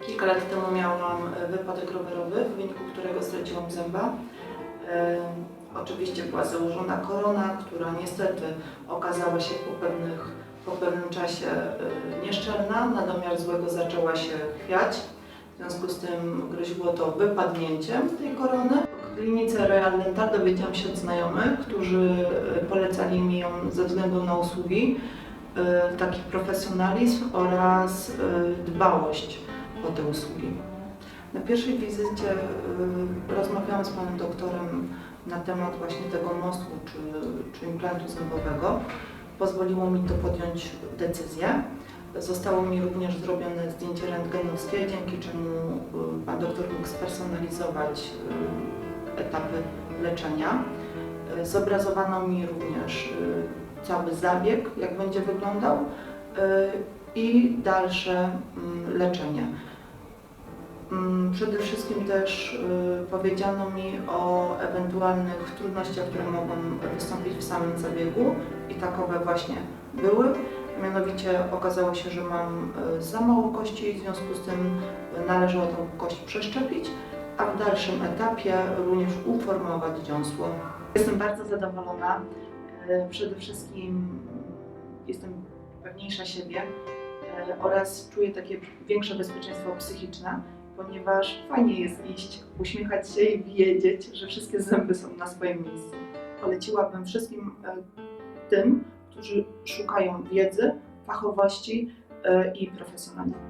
Kilka lat temu miałam e, wypadek rowerowy, w wyniku którego straciłam zęba. E, Oczywiście była założona korona, która niestety okazała się po, pewnych, po pewnym czasie e, nieszczelna, na domiar złego zaczęła się chwiać. W związku z tym groziło to wypadnięciem tej korony. W klinice Royal Dental dowiedziałam się od znajomych, którzy polecali mi ją ze względu na usługi, taki profesjonalizm oraz dbałość o te usługi. Na pierwszej wizycie y, rozmawiałam z panem doktorem na temat właśnie tego mostu czy, czy implantu zębowego. Pozwoliło mi to podjąć decyzję. Zostało mi również zrobione zdjęcie rentgenowskie, dzięki czemu y, pan doktor mógł spersonalizować y, etapy leczenia. Zobrazowano mi również cały zabieg, jak będzie wyglądał i dalsze mm, leczenie. Przede wszystkim też y, powiedziano mi o ewentualnych trudnościach, które mogą wystąpić w samym zabiegu i takowe właśnie były. Mianowicie okazało się, że mam y, za mało kości, w związku z tym należało tą kość przeszczepić, a w dalszym etapie również uformować dziąsło. Jestem bardzo zadowolona. Y, Przede wszystkim jestem pewniejsza siebie oraz czuję takie większe bezpieczeństwo psychiczne ponieważ fajnie jest iść, uśmiechać się i wiedzieć, że wszystkie zęby są na swoim miejscu. Poleciłabym wszystkim e, tym, którzy szukają wiedzy, fachowości e, i profesjonalizmu.